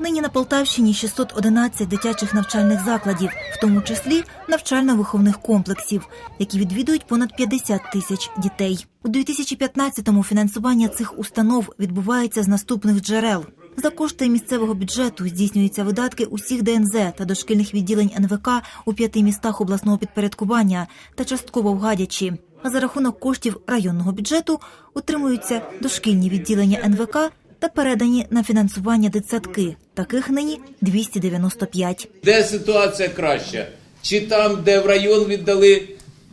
Нині на Полтавщині 611 дитячих навчальних закладів, в тому числі навчально-виховних комплексів, які відвідують понад 50 тисяч дітей. У 2015-му фінансування цих установ відбувається з наступних джерел. За кошти місцевого бюджету здійснюються видатки усіх ДНЗ та дошкільних відділень НВК у п'яти містах обласного підпорядкування та частково в Гадячі. А за рахунок коштів районного бюджету утримуються дошкільні відділення НВК та передані на фінансування дитсадки. Таких нині 295. Де ситуація краща? Чи там, де в район віддали,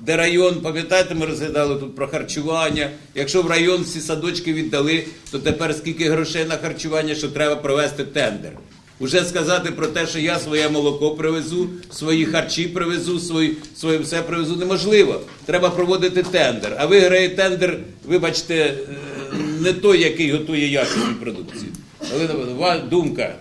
де район, пам'ятаєте, ми розглядали тут про харчування. Якщо в район всі садочки віддали, то тепер скільки грошей на харчування, що треба провести тендер. Уже сказати про те, що я своє молоко привезу, свої харчі привезу, свої, своє все привезу, неможливо. Треба проводити тендер. А виграє тендер, вибачте, е, не той, який готує якісну продукцію. Галина Івановна, ваша думка.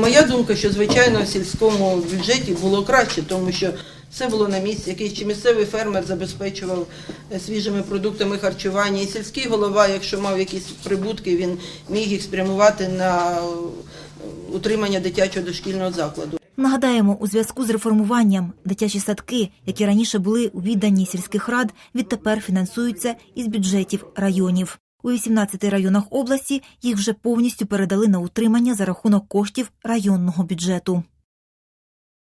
Моя думка, що звичайно в сільському бюджеті було краще, тому що все було на місці. Якийсь чи місцевий фермер забезпечував е, свіжими продуктами харчування, і сільський голова, якщо мав якісь прибутки, він міг їх спрямувати на е, утримання дитячого дошкільного закладу. Нагадаємо, у зв'язку з реформуванням дитячі садки, які раніше були у відданні сільських рад, відтепер фінансуються із бюджетів районів. У 18 районах області їх вже повністю передали на утримання за рахунок коштів районного бюджету.